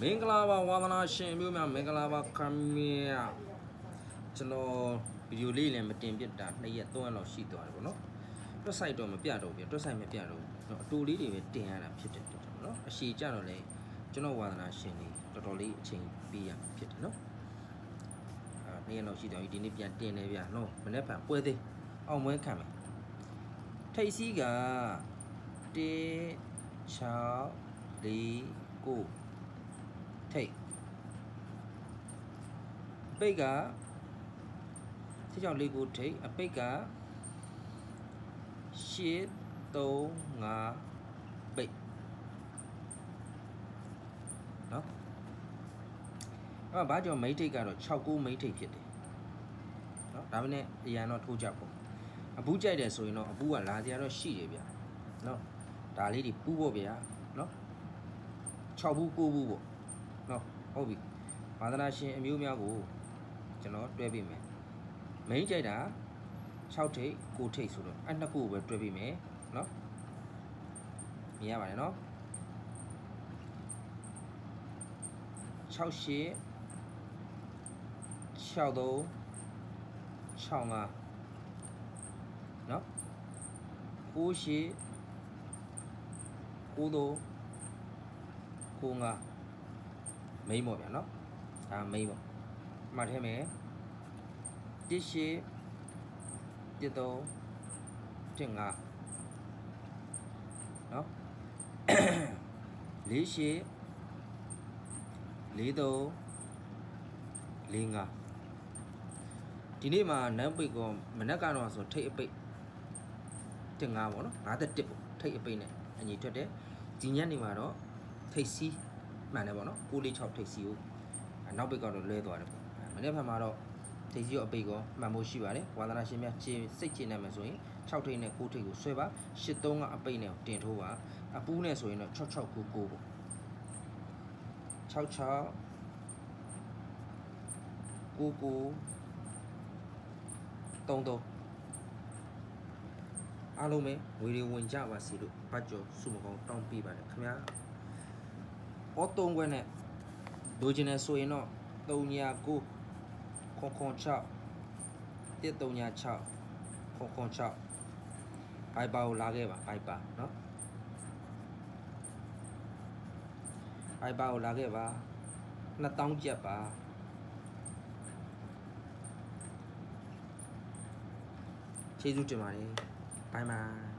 မင်္ဂလာပါဝါသနာရှင်မျိုးများမင်္ဂလာပါခမရကျွန်တော်ဗီဒီယိုလေးလည်းမတင်ပြတာ2ရက်3ရက်လောက်ရှိသွားတယ်ပေါ့နော်တွက်ဆိုင်တော့မပြတော့ဘူးတွက်ဆိုင်မပြတော့ဘူးနော်အတူလေးတွေပဲတင်ရတာဖြစ်တယ်တော်တော်နော်အရှိကြတော့လေကျွန်တော်ဝါသနာရှင်တွေတော်တော်လေးအချိန်ပေးရမှာဖြစ်တယ်နော်အဲ2ရက်လောက်ရှိတော့ဒီနေ့ပြန်တင်နေဗျာနော်မနေ့ကပွဲသေးအောင်မွေးခံမယ်ထိတ်စီးက1 6 4 9 ထိတ်ပိတ်က6 6 4 9ထိတ်အပိတ်က8 3 5ပိတ်နော်အဲ့ဘာကြောင့်မိတ်ထိတ်ကတော့6 9မိတ်ထိတ်ဖြစ်တယ်နော်ဒါမနဲ့အရန်တော့ထိုးကြပေါ့အပူးကြိုက်တယ်ဆိုရင်တော့အပူးကလာစရာတော့ရှိတယ်ဗျာနော်ဒါလေးတွေပူးဖို့ဗျာနော်6ဘူး9ဘူးပေါ့ နော်ဟုတ်ပြီဘာသနာရှင်အမျိုးများကိုကျွန်တော်တွဲပေးမယ်မိန်းကြိုက်တာ6ထိပ်9ထိပ်ဆိုတော့အဲ့နှစ်ခုကိုပဲတွဲပေးမယ်နော်မြင်ရပါတယ်နော်6ရှစ်6 3 6 5နော်9ရှစ်9 3 9 5 မိန်းပေါ့ဗျာနော်ဒါမိန်းပေါ့မှတ်ထဲမယ်1ရှစ်1 3 1 5နော်4ရှစ်4 3 4 5ဒီနေ့မှာနန်းပိတ်ကောမနက်ကတော့ဆိုထိတ်အပိတ်တင်5ပေါ့နော်51ပေါ့ထိတ်အပိတ်နဲ့အညီထွက်တယ်ဒီညနေမှာတော့ထိတ်စီး မှန်တယ်ပေါ့နော်646ထိတ်စီးကိုနောက်ပိတ်ကတော့လဲသွားတယ်ပေါ့မနေ့ဖက်မှာတော့ထိတ်စီးရောအပိတ်ကောမှန်ဖို့ရှိပါတယ်ဝါသနာရှင်များခြေစိတ်ခြေနေမှာဆိုရင်6ထိတ်နဲ့9ထိတ်ကိုဆွဲပါ83ကအပိတ်နဲ့တင်ထိုးပါအပူးနဲ့ဆိုရင်တော့6699ပေါ့66ကိုကိုတုံးတုံးအားလုံးပဲဝေတွေဝင်ကြပါစီလို့ဘတ်ကျော်စုမကောင်းတောင်းပေးပါတယ်ခင်ဗျာ အော်တုံးခွဲနဲ့လိုချင်တယ်ဆိုရင်တော့39ခွန်ခွန်6 136ခွန်ခွန်6ဘိုင်ပါကိုလာခဲ့ပါဘိုင်ပါเนาะဘိုင်ပါကိုလာခဲ့ပါ2000ကျပ်ပါ ကျေးဇူးတင်ပါတယ်ဘိုင်ဘိုင်